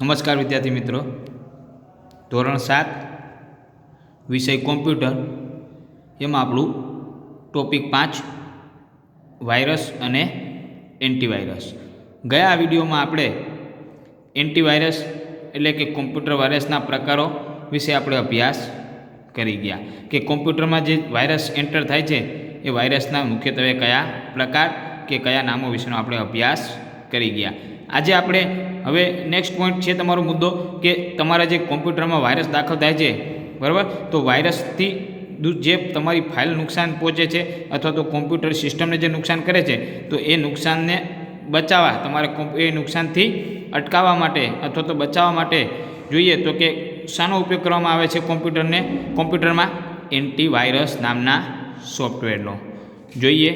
નમસ્કાર વિદ્યાર્થી મિત્રો. ધોરણ સાત, વિષય કોમ્પ્યુટર. એમાં આપણું ટોપિક પાંચ, વાયરસ અને એન્ટીવાયરસ. ગયા વિડીયોમાં આપણે એન્ટીવાયરસ એટલે કે કોમ્પ્યુટર વાયરસના પ્રકારો વિશે આપણે અભ્યાસ કરી ગયા. કે કોમ્પ્યુટરમાં જે વાયરસ એન્ટર થાય છે, એ વાયરસના મુખ્યત્વે કયા પ્રકાર કે કયા નામો વિશેનો આપણે અભ્યાસ કરી ગયા. આજે આપણે હવે નેક્સ્ટ પોઈન્ટ છે તમારો મુદ્દો કે તમારા જે કોમ્પ્યુટરમાં વાયરસ દાખલ થાય છે, બરાબર? તો વાયરસથી જે તમારી ફાઇલ નુકસાન પહોંચે છે અથવા તો કોમ્પ્યુટર સિસ્ટમને જે નુકસાન કરે છે, તો એ નુકસાનને બચાવવા, તમારે એ નુકસાનથી અટકાવવા માટે અથવા તો બચાવવા માટે જોઈએ તો કે શાનો ઉપયોગ કરવામાં આવે છે કોમ્પ્યુટરને? કોમ્પ્યુટરમાં એન્ટીવાયરસ નામના સોફ્ટવેરનો જોઈએ.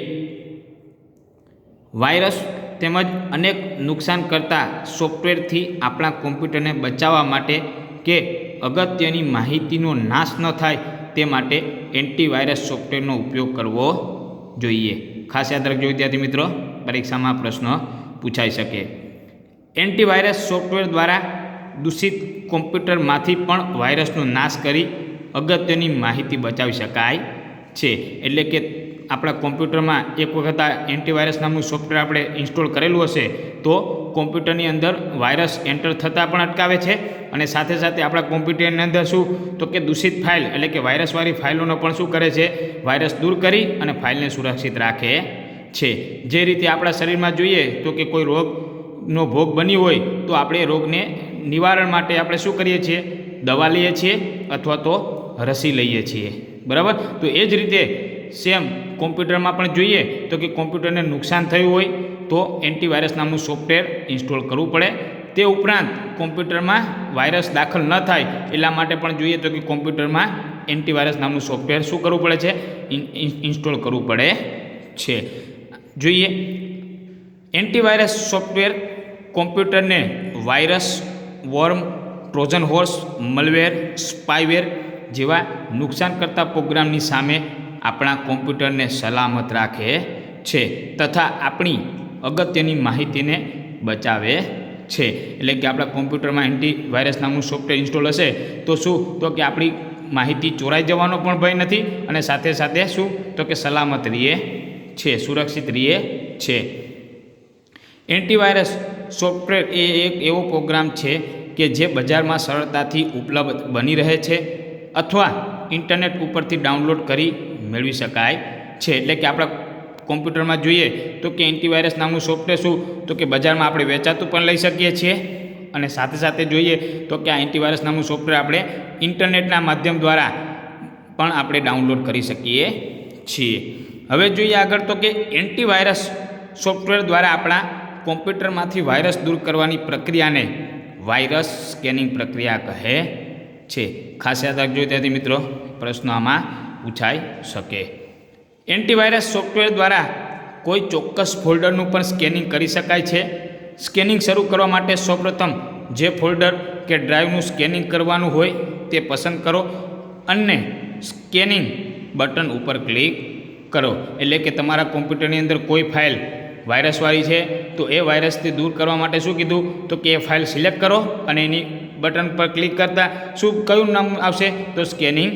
વાયરસ તેમજ અનેક નુકસાન કરતા સોફ્ટવેરથી આપણા કોમ્પ્યુટરને બચાવવા માટે કે અગત્યની માહિતીનો નાશ ન થાય તે માટે એન્ટીવાયરસ સોફ્ટવેરનો ઉપયોગ કરવો જોઈએ. ખાસ યાદ રાખજો વિદ્યાર્થી મિત્રો, પરીક્ષામાં પ્રશ્ન પૂછાઈ શકે. એન્ટીવાયરસ સોફ્ટવેર દ્વારા દૂષિત કોમ્પ્યુટરમાંથી પણ વાયરસનો નાશ કરી અગત્યની માહિતી બચાવી શકાય છે. એટલે કે આપણા કોમ્પ્યુટરમાં એક વખત આ એન્ટીવાયરસ નામનું સોફ્ટવેર આપણે ઇન્સ્ટોલ કરેલું હશે, તો કોમ્પ્યુટરની અંદર વાયરસ એન્ટર થતાં પણ અટકાવે છે. અને સાથે સાથે આપણા કોમ્પ્યુટરની અંદર શું? તો કે દૂષિત ફાઇલ એટલે કે વાયરસવાળી ફાઇલોનો પણ શું કરે છે? વાયરસ દૂર કરી અને ફાઇલને સુરક્ષિત રાખે છે. જે રીતે આપણા શરીરમાં જોઈએ, તો કે કોઈ રોગનો ભોગ બન્યો હોય, તો આપણે રોગને નિવારણ માટે આપણે શું કરીએ છીએ? દવા લઈએ છીએ અથવા તો રસી લઈએ છીએ. બરાબર? તો એ જ રીતે સેમ કોમ્પ્યુટરમાં પણ જોઈએ તો કે કોમ્પ્યુટરને નુકસાન થયું હોય તો એન્ટીવાયરસ નામનું સોફ્ટવેર ઇન્સ્ટોલ કરવું પડે. તે ઉપરાંત કોમ્પ્યુટરમાં વાયરસ દાખલ ન થાય એટલા માટે પણ જોઈએ તો કે કોમ્પ્યુટરમાં એન્ટીવાયરસ નામનું સોફ્ટવેર શું કરવું પડે છે? ઇન- ઇન- ઇન્સ્ટોલ કરવું પડે છે. જોઈએ antivirus software કોમ્પ્યુટરને virus worm Trojan horse malware spyware જેવા નુકસાન કરતા પ્રોગ્રામની સામે આપણા કોમ્પ્યુટરને સલામત રાખે છે તથા આપણી અગત્યની માહિતીને બચાવે છે. એટલે કે આપણા કોમ્પ્યુટરમાં એન્ટી વાયરસ નામનું સોફ્ટવેર ઇન્સ્ટોલ હશે, તો શું? તો કે આપણી માહિતી ચોરાઈ જવાનો પણ ભય નથી અને સાથે સાથે શું? તો કે સલામત રહીએ છે, સુરક્ષિત રહીએ છે. એન્ટીવાયરસ સોફ્ટવેર એ એક એવો પ્રોગ્રામ છે કે જે બજારમાં સરળતાથી ઉપલબ્ધ બની રહે છે અથવા ઇન્ટરનેટ ઉપરથી ડાઉનલોડ કરી મેળવી શકાય છે. એટલે કે આપણા કોમ્પ્યુટરમાં જોઈએ તો કે એન્ટીવાયરસ નામનું સોફ્ટવેર શું? તો કે બજારમાં આપણે વેચાતું પણ લઈ શકીએ છીએ. અને સાથે સાથે જોઈએ તો કે આ એન્ટીવાયરસ નામનું સોફ્ટવેર આપણે ઇન્ટરનેટના માધ્યમ દ્વારા પણ આપણે ડાઉનલોડ કરી શકીએ છીએ. હવે જોઈએ આગળ તો કે એન્ટીવાયરસ સોફ્ટવેર દ્વારા આપણા કોમ્પ્યુટરમાંથી વાયરસ દૂર કરવાની પ્રક્રિયાને વાયરસ સ્કેનિંગ પ્રક્રિયા કહે છે. ખાસ યાદ રાખજો ત્યાંથી મિત્રો, પ્રશ્નો આમાં પૂછાઈ શકે. એન્ટીવાયરસ સોફ્ટવેર દ્વારા કોઈ ચોક્કસ ફોલ્ડરનું પણ સ્કેનિંગ કરી શકાય છે. સ્કેનિંગ શરૂ કરવા માટે સૌપ્રથમ જે ફોલ્ડર કે ડ્રાઈવનું સ્કેનિંગ કરવાનું હોય તે પસંદ કરો અને સ્કેનિંગ બટન ઉપર ક્લિક કરો. એટલે કે તમારા કોમ્પ્યુટરની અંદર કોઈ ફાઇલ વાયરસવાળી છે, તો એ વાયરસથી દૂર કરવા માટે શું કીધું? તો કે એ ફાઇલ સિલેક્ટ કરો અને એની બટન પર ક્લિક કરતાં શું, કયું નામ આવશે? તો સ્કેનિંગ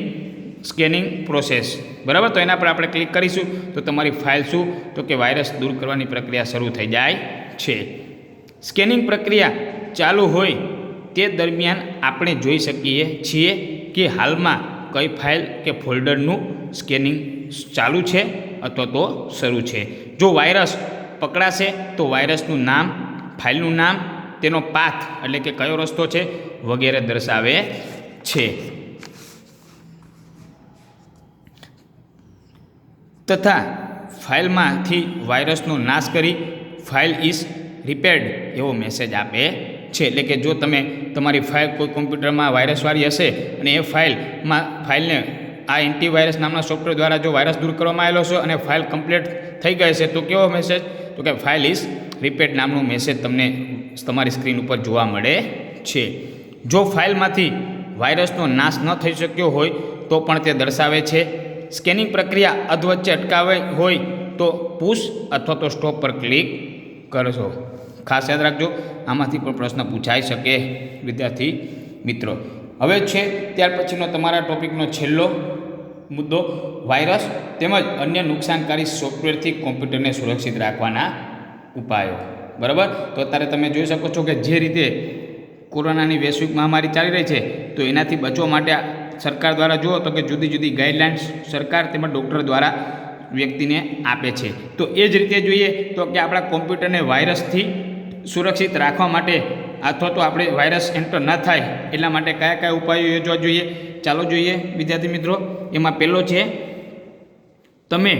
સ્કેનિંગ પ્રોસેસ બરાબર? તો એના પર આપણે ક્લિક કરીશું, તો તમારી ફાઇલ શું? તો કે વાયરસ દૂર કરવાની પ્રક્રિયા શરૂ થઈ જાય છે. સ્કેનિંગ પ્રક્રિયા ચાલુ હોય તે દરમિયાન આપણે જોઈ શકીએ છીએ કે હાલમાં કઈ ફાઇલ કે ફોલ્ડરનું સ્કેનિંગ ચાલુ છે અથવા તો શરૂ છે. જો વાયરસ પકડાશે, તો વાયરસનું નામ ફાઇલનું નામ, તેનો પાથ એટલે કે કયો રસ્તો છે, વગેરે દર્શાવે છે. તથા ફાઇલમાંથી વાયરસનો નાશ કરી ફાઇલ ઇઝ રિપેર્ડ એવો મેસેજ આપે છે. એટલે કે જો તમે તમારી ફાઇલ કોઈ કોમ્પ્યુટરમાં વાયરસવાળી હશે અને એ ફાઇલમાં, ફાઇલને આ એન્ટીવાયરસ નામના સોફ્ટવેર દ્વારા જો વાયરસ દૂર કરવામાં આવેલો છે અને ફાઇલ કમ્પ્લીટ થઈ ગઈ છે, તો કેવો મેસેજ? તો કે ફાઇલ ઇઝ રિપેર્ડ નામનો મેસેજ તમને તમારી સ્ક્રીન ઉપર જોવા મળે છે. જો ફાઇલમાંથી વાયરસનો નાશ ન થઈ શક્યો હોય, તો પણ તે દર્શાવે છે સ્કેનિંગ પ્રક્રિયા અધવચ્ચે અટકાવે હોય તો પુશ અથવા તો સ્ટોપ પર ક્લિક કરશો ખાસ યાદ રાખજો, આમાંથી પણ પ્રશ્ન પૂછાઈ શકે, વિદ્યાર્થી મિત્રો. હવે છે, ત્યાર પછીનો તમારા ટોપિકનો છેલ્લો મુદ્દો, વાયરસ તેમજ અન્ય નુકસાનકારી સોફ્ટવેરથી કોમ્પ્યુટરને સુરક્ષિત રાખવાના ઉપાયો. બરાબર? તો અત્યારે તમે જોઈ શકો છો કે જે રીતે કોરોનાની વૈશ્વિક મહામારી ચાલી રહી છે, તો એનાથી બચવા માટે સરકાર દ્વારા જુઓ તો કે જુદી જુદી ગાઈડલાઇન્સ સરકાર તેમજ ડૉક્ટર દ્વારા વ્યક્તિને આપે છે. તો એ જ રીતે જોઈએ તો કે આપણા કોમ્પ્યુટરને વાયરસથી સુરક્ષિત રાખવા માટે અથવા તો આપણે વાયરસ એન્ટર ન થાય એટલા માટે કયા કયા ઉપાયો યોજવા જોઈએ? ચાલો જોઈએ. વિદ્યાર્થી મિત્રો, એમાં પહેલો છે, તમે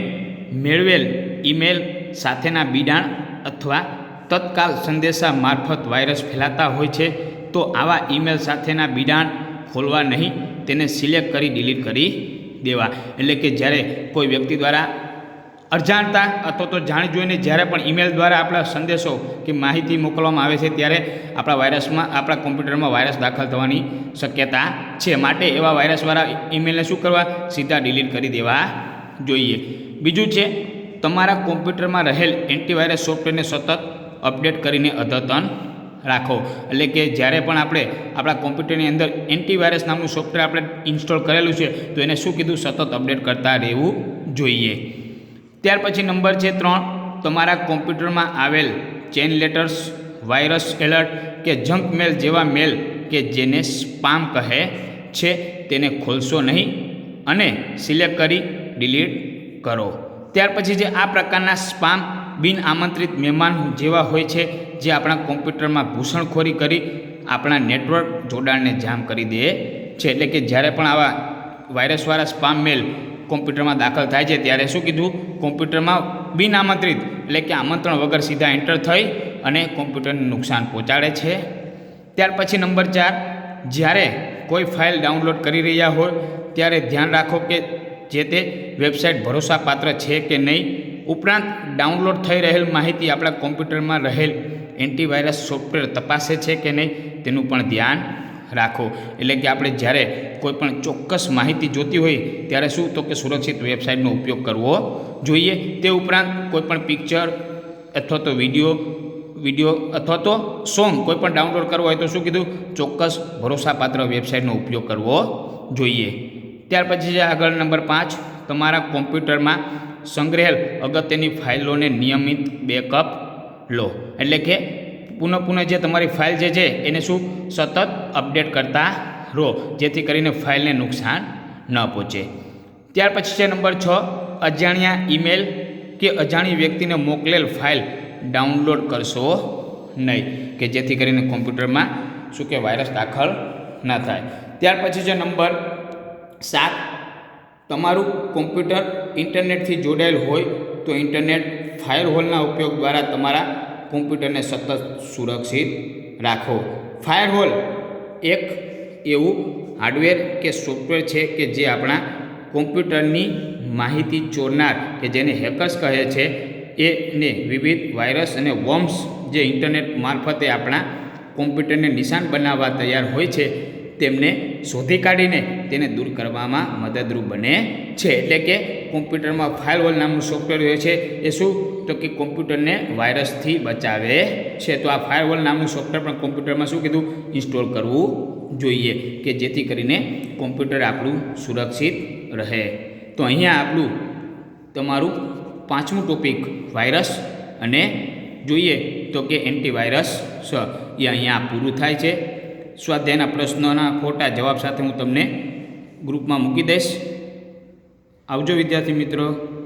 મેળવેલ ઈમેલ સાથેના બિડાણ અથવા તત્કાલ સંદેશા મારફત વાયરસ ફેલાતા હોય છે, તો આવા ઈમેલ સાથેના બિડાણ ખોલવા નહીં. તેને સિલેક્ટ કરી ડિલીટ કરી દેવા. એટલે કે જ્યારે કોઈ વ્યક્તિ દ્વારા અજાણતા અથવા તો જાણી જોઈને જ્યારે પણ ઈમેલ દ્વારા આપણા સંદેશો કે માહિતી મોકલવામાં આવે છે, ત્યારે આપણા વાયરસમાં, આપણા કોમ્પ્યુટરમાં વાયરસ દાખલ થવાની શક્યતા છે. માટે એવા વાયરસવાળા ઈમેલને શું કરવા? સીધા ડિલીટ કરી દેવા જોઈએ. બીજું છે, તમારા કોમ્પ્યુટરમાં રહેલ એન્ટીવાયરસ સોફ્ટવેરને સતત અપડેટ કરીને અદ્યતન રાખો. એટલે કે જ્યારે પણ આપણે આપણા કોમ્પ્યુટરની અંદર એન્ટીવાયરસ નામનું સોફ્ટવેર આપણે ઇન્સ્ટોલ કરેલું છે, તો એને શું કીધું? સતત અપડેટ કરતા રહેવું જોઈએ. ત્યાર પછી નંબર છે ત્રણ, તમારા કોમ્પ્યુટરમાં આવેલ ચેન લેટર્સ વાયરસ એલર્ટ કે જંક મેલ જેવા મેલ કે જેને સ્પામ કહે છે, તેને ખોલશો નહીં અને સિલેક્ટ કરી ડિલીટ કરો. ત્યાર પછી જે આ પ્રકારના સ્પામ બિન આમંત્રિત મહેમાન જેવા હોય છે, જે આપણા કોમ્પ્યુટરમાં ઘૂસણખોરી કરી આપણા નેટવર્ક જોડાણને જામ કરી દે છે. એટલે કે જ્યારે પણ આવા વાયરસવાળા સ્પામ મેલ કોમ્પ્યુટરમાં દાખલ થાય છે, ત્યારે શું કીધું? કોમ્પ્યુટરમાં બિન આમંત્રિત, એટલે કે આમંત્રણ વગર સીધા એન્ટર થઈ અને કોમ્પ્યુટરને નુકસાન પહોંચાડે છે. ત્યાર પછી નંબર ચાર, જ્યારે કોઈ ફાઇલ ડાઉનલોડ કરી રહ્યા હોય, ત્યારે ધ્યાન રાખો કે જે તે વેબસાઇટ ભરોસાપાત્ર છે કે નહીં. ઉપરાંત ડાઉનલોડ થઈ રહેલ માહિતી આપણા કોમ્પ્યુટરમાં રહેલ એન્ટીવાયરસ સોફ્ટવેર તપાસે છે કે નહીં તેનું પણ ધ્યાન રાખો. એટલે કે આપણે જ્યારે કોઈ પણ ચોક્કસ માહિતી જોતી હોય ત્યારે શું તો કે સુરક્ષિત વેબસાઇટનો ઉપયોગ કરવો જોઈએ. તે ઉપરાંત કોઈપણ પિક્ચર અથવા તો વીડિયો વીડિયો અથવા તો સોંગ કોઈપણ ડાઉનલોડ કરવો હોય તો શું કીધું? ચોક્કસ ભરોસાપાત્ર વેબસાઇટનો ઉપયોગ કરવો જોઈએ. ત્યાર પછી છે આગળ નંબર પાંચ. તમારા કોમ્પ્યુટરમાં સંગ્રહેલ અગત્યની ફાઇલોને નિયમિત બેકઅપ લો. એટલે કે પુનઃ પુનઃ જે તમારી ફાઇલ જે છે, એને શું? સતત અપડેટ કરતા રહો, જેથી કરીને ફાઇલને નુકસાન ન પહોંચે. ત્યાર પછી છે નંબર છ, અજાણ્યા ઈમેલ કે અજાણી વ્યક્તિને મોકલેલ ફાઇલ ડાઉનલોડ કરશો નહીં, કે જેથી કરીને કોમ્પ્યુટરમાં શું કે વાયરસ દાખલ ન થાય. ત્યાર પછી છે નંબર સાત તમારું કોમ્પ્યુટર ઇન્ટરનેટથી જોડાયેલ હોય તો ઇન્ટરનેટ ફાયરહોલના ઉપયોગ દ્વારા તમારા કોમ્પ્યુટરને સતત સુરક્ષિત રાખો. ફાયરહોલ એક એવું હાર્ડવેર કે સોફ્ટવેર છે કે જે આપણા કોમ્પ્યુટરની માહિતી ચોરનાર કે જેને હેકર્સ કહે છે, એને વિવિધ વાયરસ અને વોમ્સ જે ઇન્ટરનેટ મારફતે આપણા કોમ્પ્યુટરને નિશાન બનાવવા તૈયાર હોય છે તેમને શોધી કાઢીને તેને દૂર કરવામાં મદદરૂપ બને છે. એટલે કે કોમ્પ્યુટરમાં ફાયરવોલ નામનું સોફ્ટવેર હોય છે, એ શું? તો કે કોમ્પ્યુટરને વાયરસથી બચાવે છે. તો આ ફાયરવોલ નામનું સોફ્ટવેર પણ કોમ્પ્યુટરમાં શું કીધું? ઇન્સ્ટોલ કરવું જોઈએ કે જેથી કરીને કોમ્પ્યુટર આપણું સુરક્ષિત રહે. તો અહીંયા આપણું તમારું પાંચમું ટોપિક, વાયરસ. અને જોઈએ તો કે એન્ટીવાયરસ એ અહીંયા પૂરું થાય છે. સ્વાધ્યાયના પ્રશ્નોના ખોટા જવાબ સાથે હું તમને ગ્રુપમાં મૂકી દઈશ. આવજો વિદ્યાર્થી મિત્રો.